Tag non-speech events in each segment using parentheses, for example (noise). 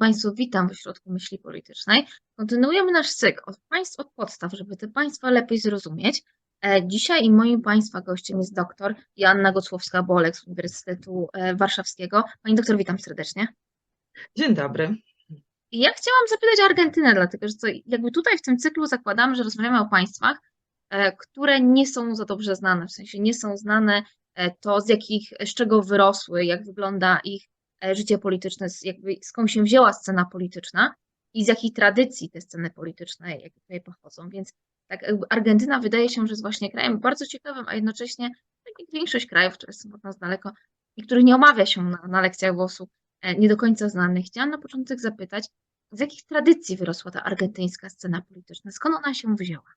Państwa, witam w Ośrodku Myśli Politycznej. Kontynuujemy nasz cykl od państw od podstaw, żeby te państwa lepiej zrozumieć. E, dzisiaj moim Państwa gościem jest doktor Joanna Gocłowska-Bolek z Uniwersytetu e, Warszawskiego. Pani doktor, witam serdecznie. Dzień dobry. Ja chciałam zapytać o Argentynę, dlatego że to jakby tutaj w tym cyklu zakładamy, że rozmawiamy o państwach, e, które nie są za dobrze znane, w sensie nie są znane to, z jakich, z czego wyrosły, jak wygląda ich życie polityczne, jakby skąd się wzięła scena polityczna i z jakiej tradycji te sceny polityczne jakby tutaj pochodzą. Więc tak Argentyna wydaje się, że jest właśnie krajem bardzo ciekawym, a jednocześnie tak jak większość krajów, które są od nas daleko i których nie omawia się na, na lekcjach WOS-u, e, nie do końca znanych. Chciałam na początek zapytać, z jakich tradycji wyrosła ta argentyńska scena polityczna? Skąd ona się wzięła?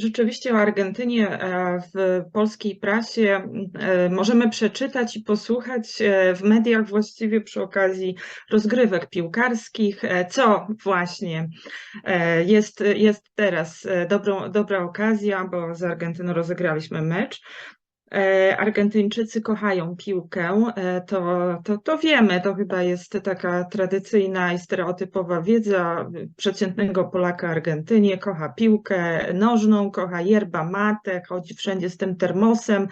Rzeczywiście o Argentynie e, w polskiej prasie e, możemy przeczytać i posłuchać e, w mediach właściwie przy okazji rozgrywek piłkarskich, co właśnie jest, jest teraz dobrą, dobra okazja, bo z Argentyną rozegraliśmy mecz. E, Argentyńczycy kochają piłkę, e, to, to, to wiemy, to chyba jest taka tradycyjna i stereotypowa wiedza przeciętnego Polaka Argentynie. Kocha piłkę nożną, kocha yerba mate, chodzi wszędzie z tym termosem,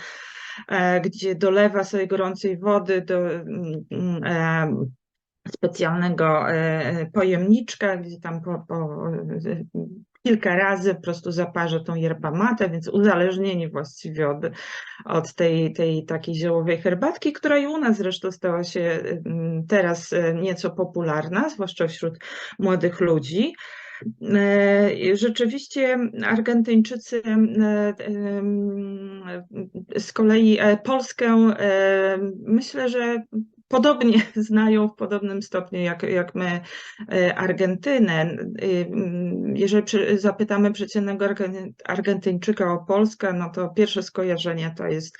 e, gdzie dolewa sobie gorącej wody do mm, specjalnego pojemniczka, gdzie tam po, po kilka razy po prostu zaparza tą yerba mate, więc uzależnienie właściwie od, od tej, tej takiej ziołowej herbatki, która i u nas zresztą stała się mm, teraz e, nieco popularna, zwłaszcza wśród młodych ludzi. E, rzeczywiście Argentyńczycy e, z kolei Polskę myślę, że podobnie (laughs) znają w podobnym stopniu jak, jak my e, Argentynę. Y, jeżeli zapytamy przeciętnego Argentyńczyka o Polskę, no to pierwsze skojarzenie to jest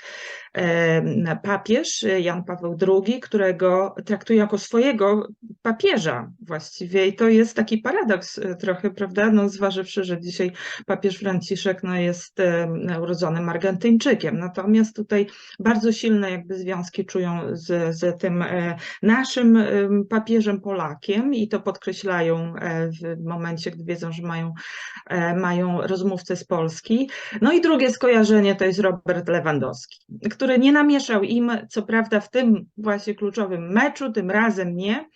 papież Jan Paweł II, którego traktuje jako swojego papieża właściwie. I to jest taki paradoks e, trochę, prawda, no zważywszy, że dzisiaj papież Franciszek no, jest urodzonym Argentyńczykiem, natomiast tutaj bardzo silne jakby związki czują z, z tym e, naszym papieżem Polakiem. I to podkreślają e, w momencie, gdy wiedzą, że mają, mają rozmówcę z Polski. No i drugie skojarzenie to jest Robert Lewandowski, który nie namieszał im, co prawda w tym właśnie kluczowym meczu, tym razem nie,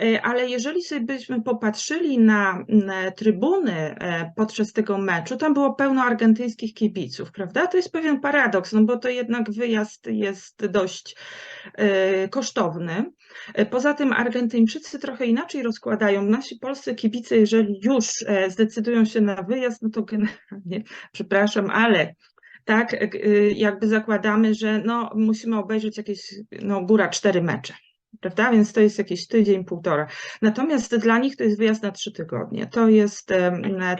e, ale jeżeli sobie byśmy popatrzyli na, trybuny e, podczas tego meczu, tam było pełno argentyńskich kibiców, prawda? To jest pewien paradoks, no bo to jednak wyjazd jest dość e, kosztowny. Poza tym Argentyńczycy trochę inaczej rozkładają. Nasi polscy kibice, jeżeli już zdecydują się na wyjazd, no to generalnie, (laughs) przepraszam, ale tak, y, jakby zakładamy, że no, musimy obejrzeć jakieś, no, góra cztery mecze prawda? Więc to jest jakiś tydzień, półtora. Natomiast dla nich to jest wyjazd na trzy tygodnie. To jest,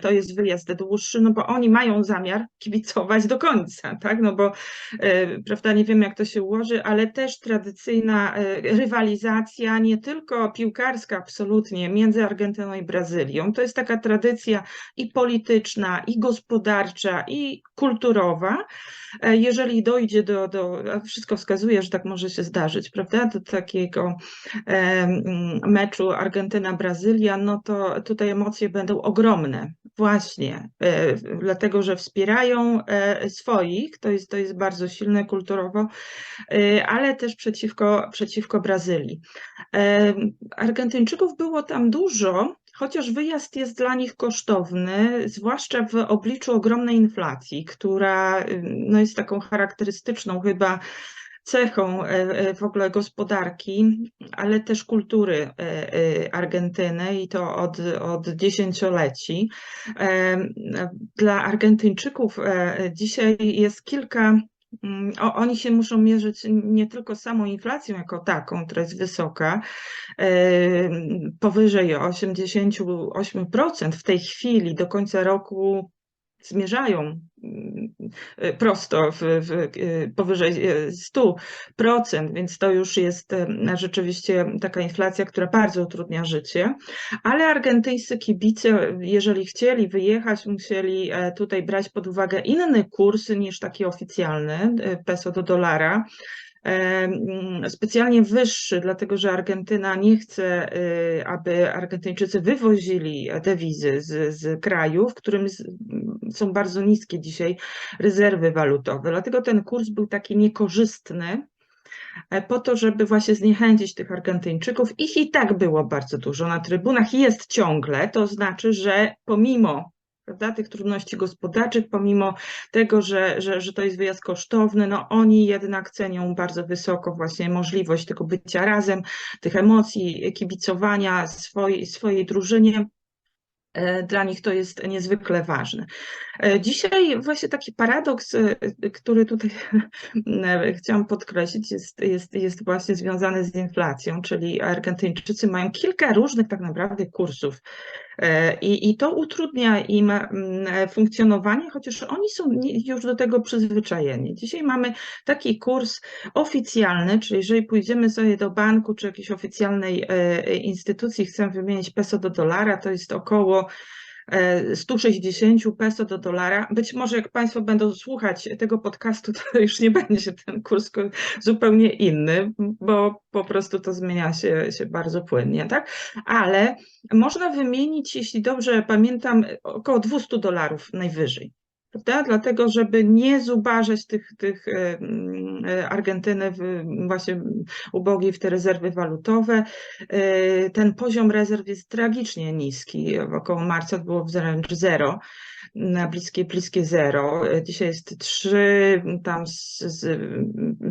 to jest wyjazd dłuższy, no bo oni mają zamiar kibicować do końca, tak? No bo, e, prawda, nie wiem jak to się ułoży, ale też tradycyjna e, rywalizacja, nie tylko piłkarska absolutnie, między Argentyną i Brazylią. To jest taka tradycja i polityczna, i gospodarcza, i kulturowa. E, jeżeli dojdzie do, do wszystko wskazuje, że tak może się zdarzyć, prawda, do takiego takiego meczu Argentyna-Brazylia, no to tutaj emocje będą ogromne. Właśnie, e, dlatego że wspierają e, swoich, to jest, to jest bardzo silne kulturowo, e, ale też przeciwko, przeciwko Brazylii. Argentyńczyków było tam dużo, chociaż wyjazd jest dla nich kosztowny, zwłaszcza w obliczu ogromnej inflacji, która no, jest taką charakterystyczną chyba cechą e, e, w ogóle gospodarki, ale też kultury e, Argentyny i to od, od dziesięcioleci. Dla Argentyńczyków dzisiaj jest kilka mm, oni się muszą mierzyć nie tylko samą inflacją jako taką, która jest wysoka, powyżej 88% w tej chwili do końca roku zmierzają mm, prosto w, w, y, powyżej 100%, więc to już jest y, rzeczywiście taka inflacja, która bardzo utrudnia życie. Ale argentyńscy kibice, jeżeli chcieli wyjechać, musieli e, tutaj brać pod uwagę inny kurs niż taki oficjalny, peso do dolara. Specjalnie wyższy, dlatego że Argentyna nie chce, y, aby Argentyńczycy wywozili dewizy z, z kraju, w którym są bardzo niskie dzisiaj rezerwy walutowe. Dlatego ten kurs był taki niekorzystny e, po to, żeby właśnie zniechęcić tych Argentyńczyków. Ich i tak było bardzo dużo na trybunach, jest ciągle, to znaczy, że pomimo prawda, tych trudności gospodarczych, pomimo tego, że, że, że to jest wyjazd kosztowny, no oni jednak cenią bardzo wysoko właśnie możliwość tego bycia razem, tych emocji, kibicowania swojej, swojej drużynie. E, dla nich to jest niezwykle ważne. E, dzisiaj właśnie taki paradoks, e, który tutaj (laughs) chciałam podkreślić, jest, jest, jest właśnie związany z inflacją, czyli Argentyńczycy mają kilka różnych tak naprawdę kursów i, i to utrudnia im mm, funkcjonowanie, chociaż oni są już do tego przyzwyczajeni. Dzisiaj mamy taki kurs oficjalny, czyli jeżeli pójdziemy sobie do banku czy jakiejś oficjalnej instytucji, chcemy wymienić peso do dolara, to jest około 160 e, peso do dolara. Być może jak Państwo będą słuchać tego podcastu, to już nie będzie ten kurs zupełnie inny, bo po prostu to zmienia się, się bardzo płynnie, tak? Ale można wymienić, jeśli dobrze pamiętam, około 200 dolarów najwyżej prawda? Dlatego, żeby nie zubażać tych, tych e, e, Argentyny właśnie ubogiej w te rezerwy walutowe. E, ten poziom rezerw jest tragicznie niski. Około marca było wręcz zero na bliskie, bliskie zero. Dzisiaj jest 3 tam z, z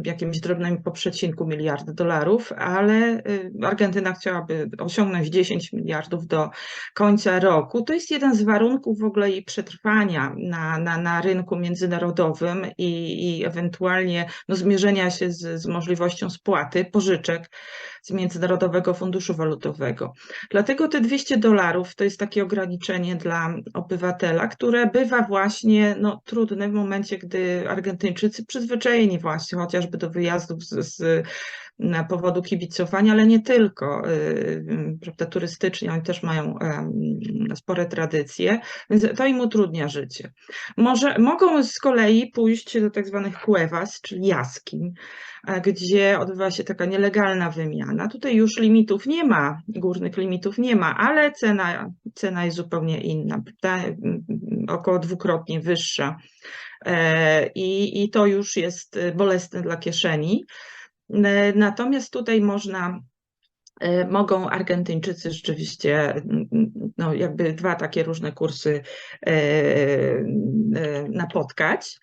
jakimś drobnym poprzecinku miliardy dolarów, ale Argentyna chciałaby osiągnąć 10 miliardów do końca roku. To jest jeden z warunków w ogóle jej przetrwania na, na, na rynku międzynarodowym i, i ewentualnie no, zmierzenia się z, z możliwością spłaty pożyczek z Międzynarodowego Funduszu Walutowego. Dlatego te 200 dolarów to jest takie ograniczenie dla obywatela, które bywa właśnie no, trudne w momencie, gdy Argentyńczycy przyzwyczajeni właśnie chociażby do wyjazdów z, z na powodu kibicowania, ale nie tylko, y, prawda, turystycznie, oni też mają spore tradycje, więc to im utrudnia życie. Może, mogą z kolei pójść do tak zwanych cuevas, czyli jaskiń, gdzie odbywa się taka nielegalna wymiana. Tutaj już limitów nie ma, górnych limitów nie ma, ale cena, cena jest zupełnie inna, około dwukrotnie wyższa. E, I, I to już jest bolesne dla kieszeni. E, natomiast tutaj można e, mogą Argentyńczycy rzeczywiście, no jakby dwa takie różne kursy e, napotkać.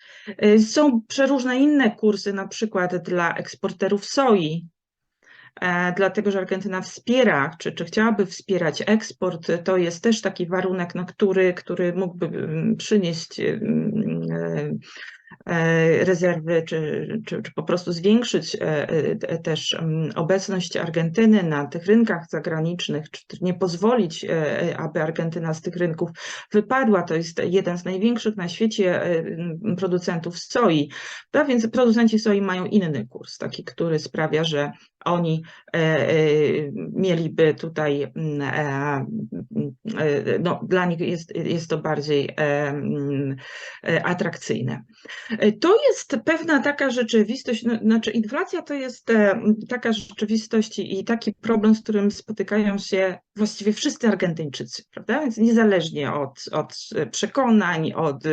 Są przeróżne inne kursy, na przykład dla eksporterów soi, dlatego że Argentyna wspiera, czy, czy chciałaby wspierać eksport, to jest też taki warunek, no, który, który mógłby mm, przynieść mm, rezerwy, czy, czy, czy po prostu zwiększyć e, e, też mm, obecność Argentyny na tych rynkach zagranicznych, czy nie pozwolić, aby Argentyna z tych rynków wypadła. To jest jeden z największych na świecie producentów soi. No więc producenci soi mają inny kurs, taki, który sprawia, że oni mieliby tutaj, mm, no, dla nich jest, jest to bardziej mm, atrakcyjne. E, to jest pewna taka rzeczywistość, no, znaczy inflacja to jest e, taka rzeczywistość i taki problem, z którym spotykają się właściwie wszyscy Argentyńczycy, prawda? Więc niezależnie od, od przekonań, od,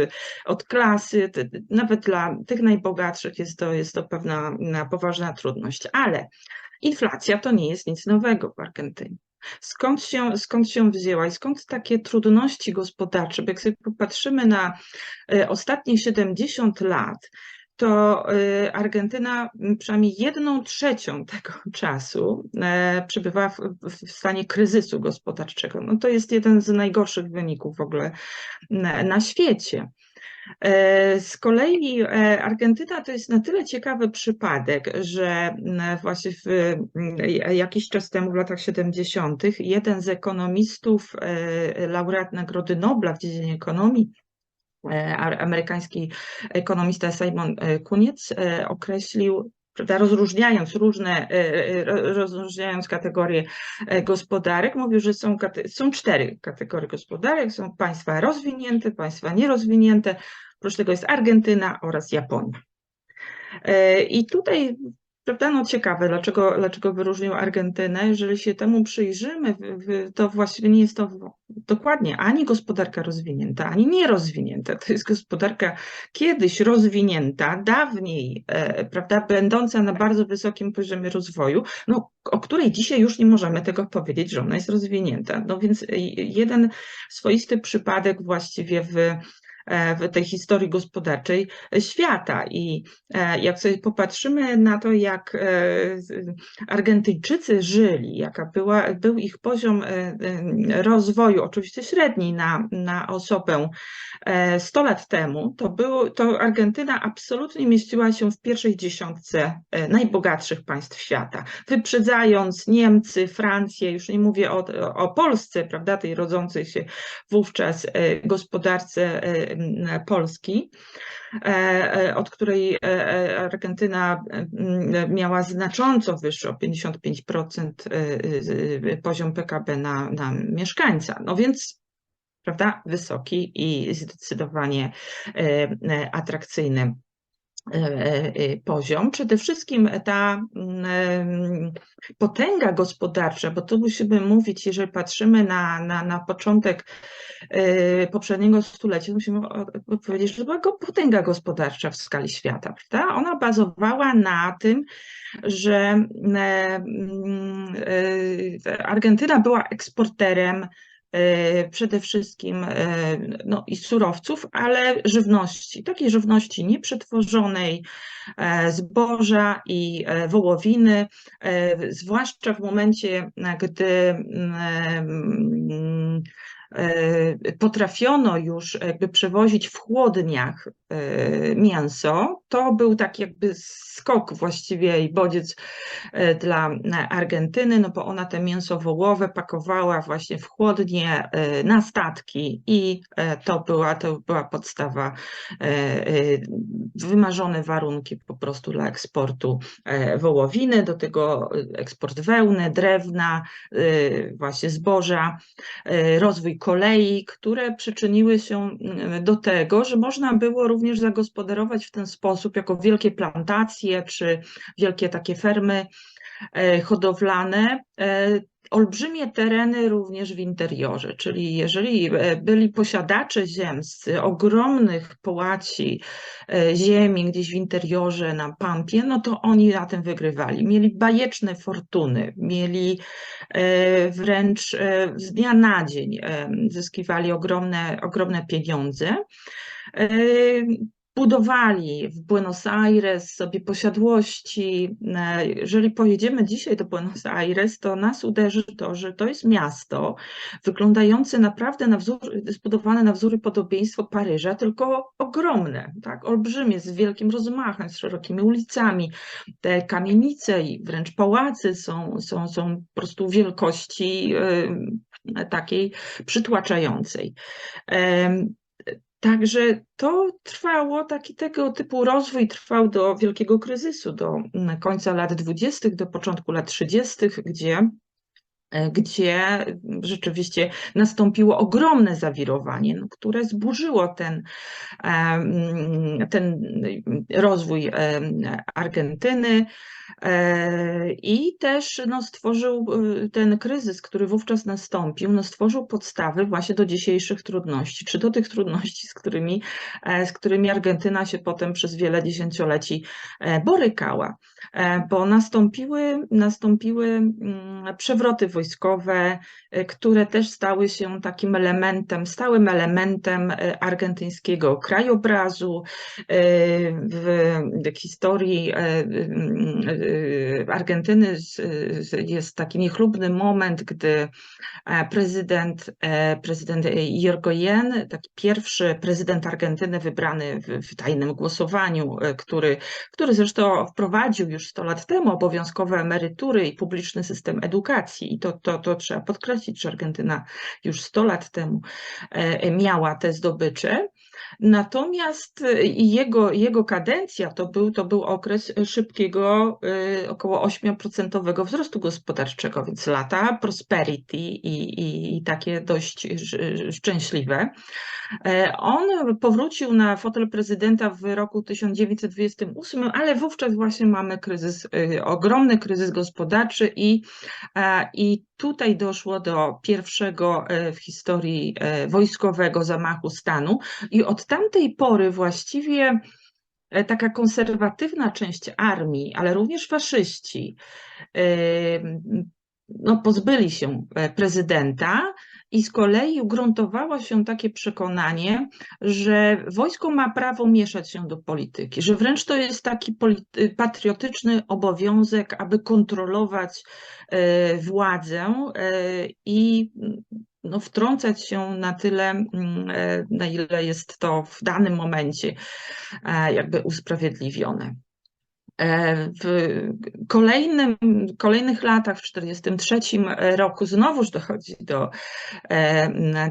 od klasy, nawet dla tych najbogatszych jest to, jest to pewna poważna trudność, ale inflacja to nie jest nic nowego w Argentynie. Skąd się, skąd się wzięła i skąd takie trudności gospodarcze? Bo jak sobie popatrzymy na e, ostatnie 70 lat, to e, Argentyna przynajmniej jedną trzecią (laughs) tego czasu e, przebywała w, w, stanie kryzysu gospodarczego. No to jest jeden z najgorszych wyników w ogóle na, na świecie. E, z kolei e, Argentyna to jest na tyle ciekawy przypadek, że właśnie w, jakiś czas temu, w latach 70., jeden z ekonomistów, e, laureat Nagrody Nobla w dziedzinie ekonomii, amerykański ekonomista Simon Kuniec określił prawda, rozróżniając różne, rozróżniając kategorie gospodarek, mówił, że są, są cztery kategorie gospodarek, są państwa rozwinięte, państwa nierozwinięte, oprócz tego jest Argentyna oraz Japonia. I tutaj Prawda? No ciekawe, dlaczego, dlaczego wyróżnił Argentynę. Jeżeli się temu przyjrzymy, to właściwie nie jest to dokładnie ani gospodarka rozwinięta, ani nierozwinięta. To jest gospodarka kiedyś rozwinięta, dawniej, e, prawda, będąca na bardzo wysokim poziomie rozwoju, no, o której dzisiaj już nie możemy tego powiedzieć, że ona jest rozwinięta. No więc e, jeden swoisty przypadek właściwie w w tej historii gospodarczej świata. I e, jak sobie popatrzymy na to, jak e, Argentyńczycy żyli, jaka była, był ich poziom e, e, rozwoju, oczywiście średni na, na osobę e, 100 lat temu, to, było, to Argentyna absolutnie mieściła się w pierwszej dziesiątce e, najbogatszych państw świata, wyprzedzając Niemcy, Francję, już nie mówię o, o Polsce, prawda, tej rodzącej się wówczas e, gospodarce e, Polski, e, e, od której e, Argentyna e, m, miała znacząco wyższy, o 55% e, e, poziom PKB na, na mieszkańca. No więc prawda, wysoki i zdecydowanie atrakcyjny poziom. Przede wszystkim ta mm, em, potęga gospodarcza, bo tu musimy mówić, jeżeli patrzymy na, na, na początek e, poprzedniego stulecia, musimy powiedzieć, że to była potęga gospodarcza w skali świata, prawda? Ona bazowała na tym, że e, mm, e, Argentyna była eksporterem e, przede wszystkim e, no, i surowców, ale żywności, takiej żywności nieprzetworzonej, e, zboża i e, wołowiny, e, zwłaszcza w momencie, e, gdy mm, e, potrafiono już jakby przewozić w chłodniach e, mięso, to był tak jakby skok właściwie i bodziec e, dla Argentyny, no bo ona te mięso wołowe pakowała właśnie w chłodnie e, na statki i e, to była, to była podstawa, e, e, wymarzone warunki po prostu dla eksportu e, wołowiny, do tego e, eksport wełny, drewna, e, właśnie zboża, e, rozwój kolei, które przyczyniły się mm, do tego, że można było również zagospodarować w ten sposób jako wielkie plantacje czy wielkie takie fermy e, hodowlane, e, olbrzymie tereny również w interiorze, czyli jeżeli e, byli posiadacze ziemscy ogromnych połaci e, ziemi gdzieś w interiorze na Pampie, no to oni na tym wygrywali. Mieli bajeczne fortuny, mieli e, wręcz z dnia na dzień zyskiwali ogromne, ogromne pieniądze. Budowali w Buenos Aires sobie posiadłości. E, Jeżeli pojedziemy dzisiaj do Buenos Aires, to nas uderzy to, że to jest miasto wyglądające naprawdę na wzór, zbudowane na wzór i podobieństwo Paryża, tylko ogromne, tak, olbrzymie, z wielkim rozmachem, z szerokimi ulicami. Te kamienice i wręcz pałacy są, są, są po prostu wielkości e, takiej przytłaczającej. Także to trwało, taki tego typu rozwój trwał do wielkiego kryzysu, do końca lat 20., do początku lat 30., gdzie gdzie rzeczywiście nastąpiło ogromne zawirowanie, no, które zburzyło ten, ten rozwój Argentyny e, i też no, stworzył e, ten kryzys, który wówczas nastąpił, no, stworzył podstawy właśnie do dzisiejszych trudności, czy do tych trudności, z którymi, e, z którymi Argentyna się potem przez wiele dziesięcioleci borykała bo nastąpiły, nastąpiły mm, przewroty wojskowe, e, które też stały się takim elementem, stałym elementem e, argentyńskiego krajobrazu. E, W historii Argentyny jest taki niechlubny moment, gdy prezydent, prezydent Irigoyen, taki pierwszy prezydent Argentyny wybrany w, w tajnym głosowaniu, który, który zresztą wprowadził już 100 lat temu obowiązkowe emerytury i publiczny system edukacji. I to, to, to trzeba podkreślić, że Argentyna już 100 lat temu e, miała te zdobycze. Natomiast y, jego, jego kadencja to był, to był okres szybkiego, y, około 8% wzrostu gospodarczego, więc lata prosperity i, i, i takie dość szczęśliwe. E, On powrócił na fotel prezydenta w roku 1928, ale wówczas właśnie mamy kryzys, y, ogromny kryzys gospodarczy i, i tutaj doszło do pierwszego e, w historii e, wojskowego zamachu stanu i od tamtej pory właściwie e, taka konserwatywna część armii, ale również faszyści, e, no, pozbyli się e, prezydenta i z kolei ugruntowało się takie przekonanie, że wojsko ma prawo mieszać się do polityki, że wręcz to jest taki patriotyczny obowiązek, aby kontrolować władzę i no, wtrącać się na tyle, mm, e, na ile jest to w danym momencie e, jakby usprawiedliwione. E, W kolejnym, kolejnych latach, w 1943 roku, znowuż dochodzi do,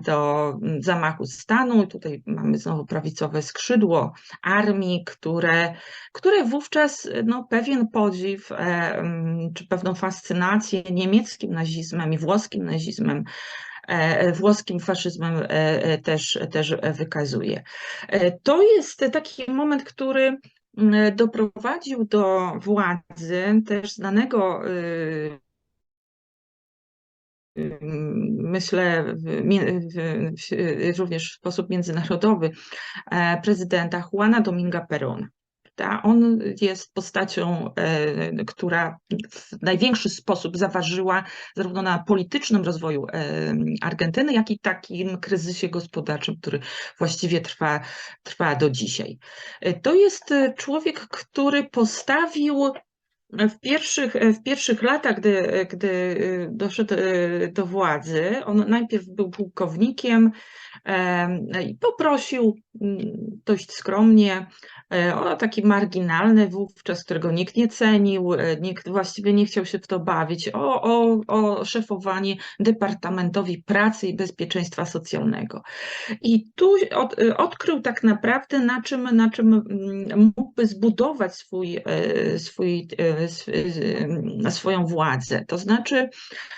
do zamachu stanu. Tutaj mamy znowu prawicowe skrzydło armii, które, które wówczas no, pewien podziw czy pewną fascynację niemieckim nazizmem i włoskim nazizmem włoskim faszyzmem e, e, też, też wykazuje. E, To jest taki moment, który doprowadził do władzy też znanego y, y, myślę również w sposób międzynarodowy e, prezydenta Juana Dominga Perona. Prawda? On jest postacią, e, która w największy sposób zaważyła zarówno na politycznym rozwoju e, Argentyny, jak i takim kryzysie gospodarczym, który właściwie trwa, trwa do dzisiaj. E, To jest człowiek, który postawił w pierwszych, w pierwszych latach, gdy, gdy doszedł do władzy, on najpierw był pułkownikiem em, i poprosił dość skromnie e, o taki marginalny wówczas, którego nikt nie cenił, e, nikt właściwie nie chciał się w to bawić, o, o, o szefowanie Departamentowi Pracy i Bezpieczeństwa Socjalnego. I tu od, odkrył tak naprawdę, na czym, na czym mm, mógłby zbudować swój, e, swój, e, sw- e, swoją władzę. To znaczy,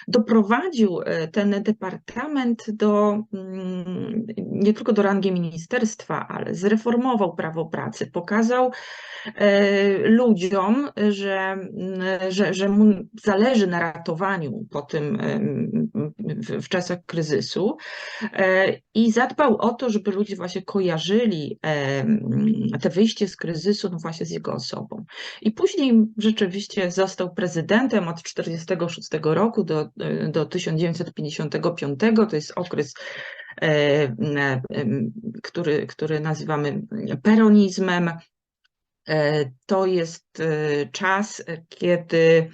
doprowadził e, ten departament do mm, nie tylko do rangi ministerstwa, ale zreformował prawo pracy, pokazał e, ludziom, że, mm, że, że mu zależy na ratowaniu po tym em, w, czasach kryzysu. E, I zadbał o to, żeby ludzie właśnie kojarzyli te wyjście z kryzysu no właśnie z jego osobą. I później rzeczywiście został prezydentem od 1946 roku do, do 1955. To jest okres, e, e, który, który nazywamy peronizmem. E, To jest e, czas, kiedy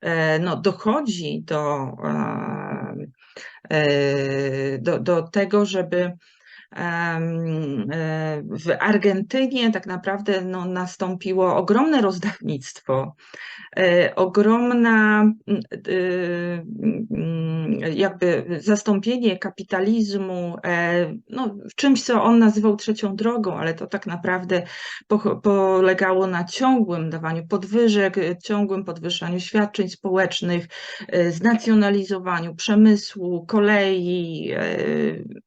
e, no, dochodzi do, e, do, do tego, żeby e, w Argentynie tak naprawdę no, nastąpiło ogromne rozdawnictwo, e, ogromna jakby zastąpienie kapitalizmu e, no, czymś, co on nazywał trzecią drogą, ale to tak naprawdę po- polegało na ciągłym dawaniu podwyżek, e, ciągłym podwyższaniu świadczeń społecznych, e, znacjonalizowaniu przemysłu, kolei, e,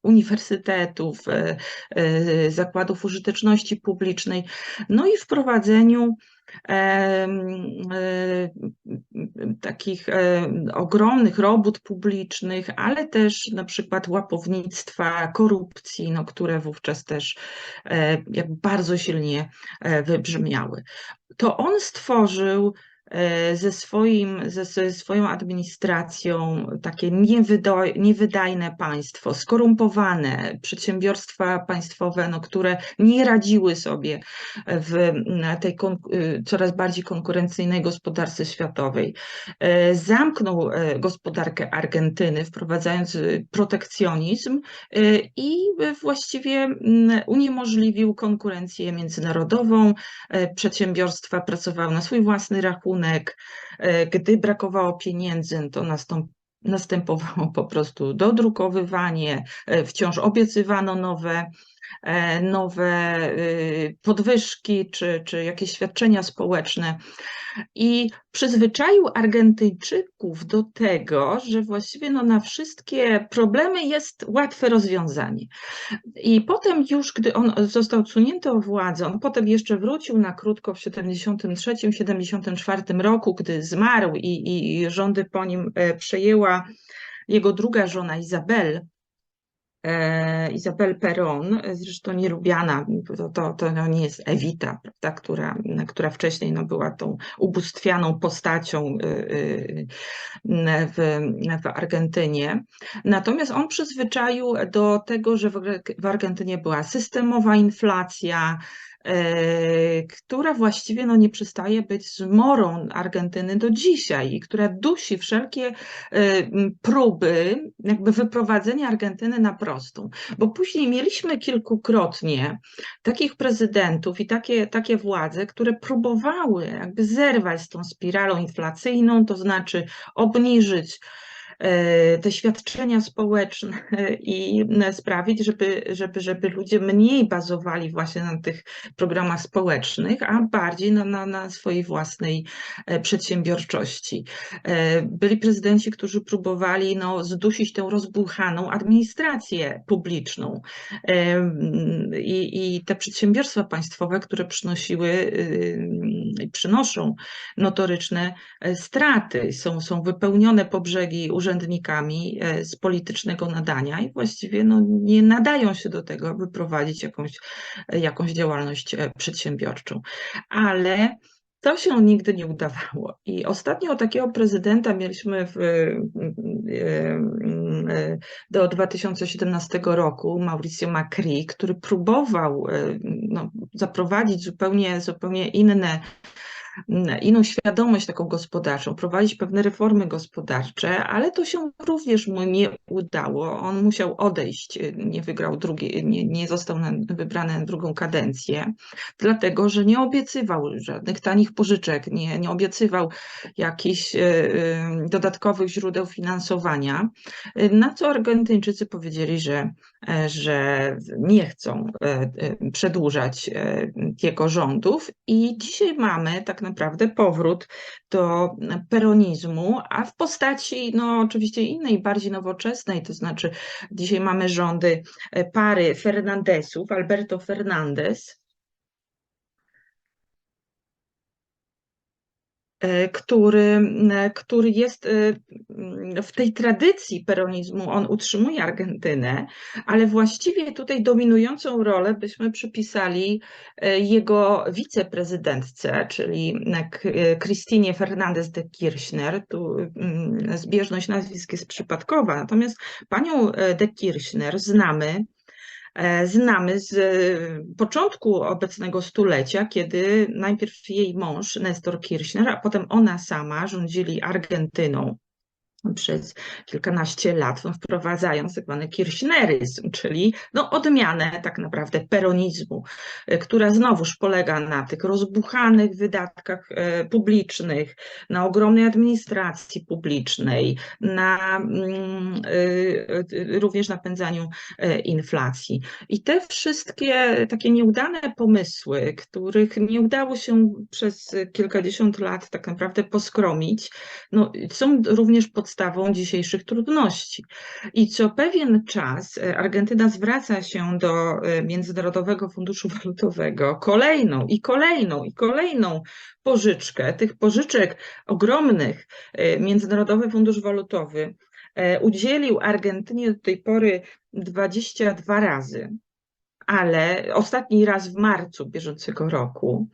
uniwersytetów, e, e, zakładów użyteczności publicznej, no i wprowadzeniu e, takich ogromnych robót publicznych, ale też na przykład łapownictwa, korupcji, no, które wówczas też jakby bardzo silnie wybrzmiały. To on stworzył ze, swoim, ze, swoją administracją takie niewydajne państwo, skorumpowane przedsiębiorstwa państwowe, no, które nie radziły sobie w tej y, coraz bardziej konkurencyjnej gospodarce światowej. E, Zamknął e, gospodarkę Argentyny, wprowadzając protekcjonizm i właściwie uniemożliwił konkurencję międzynarodową. E, Przedsiębiorstwa pracowały na swój własny rachunek. E, Gdy brakowało pieniędzy, to nastąp następowało po prostu dodrukowywanie, e, wciąż obiecywano nowe nowe y, podwyżki czy, czy jakieś świadczenia społeczne. I przyzwyczaił Argentyńczyków do tego, że właściwie no, na wszystkie problemy jest łatwe rozwiązanie. I potem już, gdy on został odsunięty o władzę, on potem jeszcze wrócił na krótko w 73-74 roku, gdy zmarł i, i, rządy po nim e, przejęła jego druga żona Izabel, e, Izabel Peron, zresztą nielubiana, to, to, to no nie jest Evita, prawda, która, która wcześniej no, była tą ubóstwianą postacią y, y, w, w Argentynie. Natomiast on przyzwyczaił do tego, że w, Argentynie była systemowa inflacja, e, która właściwie no, nie przestaje być zmorą Argentyny do dzisiaj i która dusi wszelkie e, próby jakby wyprowadzenia Argentyny na prostą. Bo później mieliśmy kilkukrotnie takich prezydentów i takie, takie władze, które próbowały jakby zerwać z tą spiralą inflacyjną, to znaczy obniżyć e, te świadczenia społeczne i sprawić, żeby, żeby, żeby ludzie mniej bazowali właśnie na tych programach społecznych, a bardziej na, na, na swojej własnej e, przedsiębiorczości. E, byli prezydenci, którzy próbowali no, zdusić tę rozbuchaną administrację publiczną i, i te przedsiębiorstwa państwowe, które przynosiły i przynoszą notoryczne straty, są, są wypełnione po brzegi urzędnikami e, z politycznego nadania i właściwie no, nie nadają się do tego, aby prowadzić jakąś, jakąś działalność e, przedsiębiorczą. Ale to się nigdy nie udawało. I ostatnio takiego prezydenta mieliśmy w, e, do 2017 roku, Mauricio Macri, który próbował no, zaprowadzić zupełnie, zupełnie inne inną świadomość taką gospodarczą, prowadzić pewne reformy gospodarcze, ale to się również mu nie udało. On musiał odejść, nie wygrał drugiej, nie, nie został wybrany na drugą kadencję, dlatego że nie obiecywał żadnych tanich pożyczek, nie, nie obiecywał jakichś e, e, dodatkowych źródeł finansowania, na co Argentyńczycy powiedzieli, że, e, że nie chcą przedłużać jego rządów i dzisiaj mamy tak naprawdę powrót do peronizmu, a w postaci no oczywiście innej, bardziej nowoczesnej, to znaczy dzisiaj mamy rządy e, pary Fernandesów, Alberto Fernandez, który, e, który jest e, w tej tradycji peronizmu, on utrzymuje Argentynę, ale właściwie tutaj dominującą rolę byśmy przypisali jego wiceprezydentce, czyli Christinie Fernandez de Kirchner. Tu mm, zbieżność nazwisk jest przypadkowa, natomiast panią de Kirchner znamy E, znamy z e, początku obecnego stulecia, kiedy najpierw jej mąż Nestor Kirchner, a potem ona sama rządzili Argentyną przez kilkanaście lat, no, wprowadzając tak zwany kirchneryzm, czyli no, odmianę tak naprawdę peronizmu, e, która znowuż polega na tych rozbuchanych wydatkach e, publicznych, na ogromnej administracji publicznej, na mm, e, również napędzaniu inflacji. I te wszystkie takie nieudane pomysły, których nie udało się przez kilkadziesiąt lat tak naprawdę poskromić, no, są również podstawą podstawą dzisiejszych trudności. I co pewien czas e, Argentyna zwraca się do e, Międzynarodowego Funduszu (laughs) Walutowego kolejną i kolejną i kolejną pożyczkę. Tych pożyczek ogromnych e, Międzynarodowy Fundusz Walutowy udzielił Argentynie do tej pory 22 razy ale ostatni raz w marcu bieżącego roku.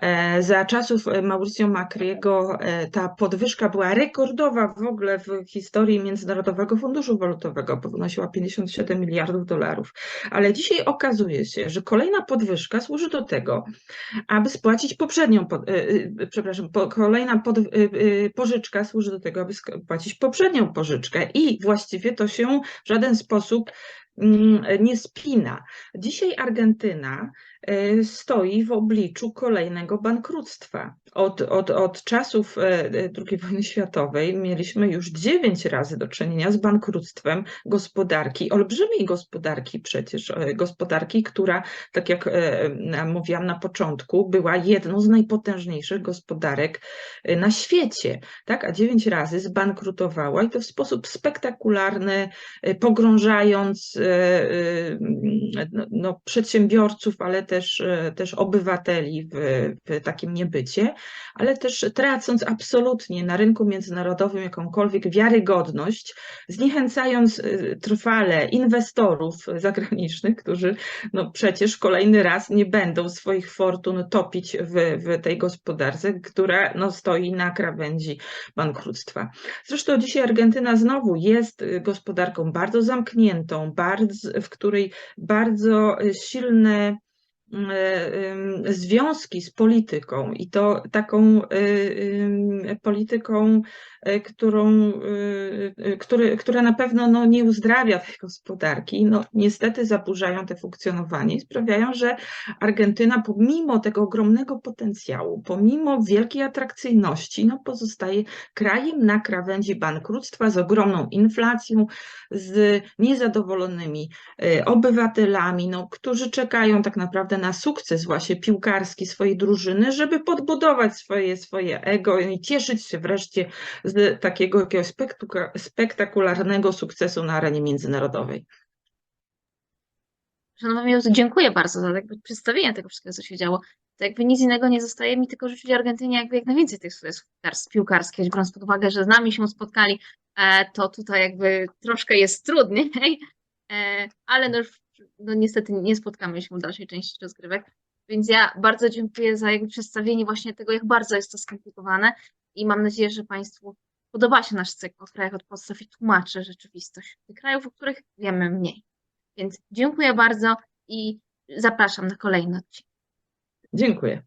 E, za czasów Mauricio Macriego e, ta podwyżka była rekordowa w ogóle w historii Międzynarodowego Funduszu Walutowego, bo wynosiła 57 miliardów dolarów. Ale dzisiaj okazuje się, że kolejna podwyżka służy do tego, aby spłacić poprzednią, e, przepraszam, kolejna pod, pożyczka służy do tego, aby spłacić poprzednią pożyczkę i właściwie to się w żaden sposób nie spina. Dzisiaj Argentyna stoi w obliczu kolejnego bankructwa. Od, od, od czasów e, e, II wojny światowej mieliśmy już dziewięć razy do czynienia z bankructwem gospodarki, olbrzymiej gospodarki przecież, e, gospodarki, która, tak jak mówiłam na początku, była jedną z najpotężniejszych gospodarek na świecie, tak? A dziewięć razy zbankrutowała i to w sposób spektakularny, pogrążając no, no, przedsiębiorców, ale też, e, też obywateli w, w takim niebycie, ale też tracąc absolutnie na rynku międzynarodowym jakąkolwiek wiarygodność, zniechęcając e, trwale inwestorów zagranicznych, którzy no przecież kolejny raz nie będą swoich fortun topić w, w tej gospodarce, która no stoi na krawędzi bankructwa. Zresztą dzisiaj Argentyna znowu jest y, gospodarką bardzo zamkniętą, bardzo, w której bardzo silne związki z polityką i to taką y, y, polityką, y, którą, y, y, który, która na pewno no, nie uzdrawia tej gospodarki, no, niestety zaburzają te funkcjonowanie i sprawiają, że Argentyna pomimo tego ogromnego potencjału, pomimo wielkiej atrakcyjności, no, pozostaje krajem na krawędzi bankructwa z ogromną inflacją, z niezadowolonymi y, obywatelami, no, którzy czekają tak naprawdę na sukces właśnie piłkarski swojej drużyny, żeby podbudować swoje, swoje ego i cieszyć się wreszcie z takiego jakiegoś spektakularnego sukcesu na arenie międzynarodowej. Szanowna Jezu, dziękuję bardzo za jakby przedstawienie tego wszystkiego, co się działo. To jakby nic innego nie zostaje mi, tylko życzyć Argentynie jakby jak najwięcej tych sukcesów piłkars- piłkarskich, biorąc pod uwagę, że z nami się spotkali, e, to tutaj jakby troszkę jest trudniej, (laughs) e, ale no już no niestety nie spotkamy się w dalszej części rozgrywek. Więc ja bardzo dziękuję za jakby przedstawienie właśnie tego, jak bardzo jest to skomplikowane i mam nadzieję, że Państwu podoba się nasz cykl o krajach od podstaw i tłumaczy rzeczywistość tych krajów, o których wiemy mniej. Więc dziękuję bardzo i zapraszam na kolejny odcinek. Dziękuję.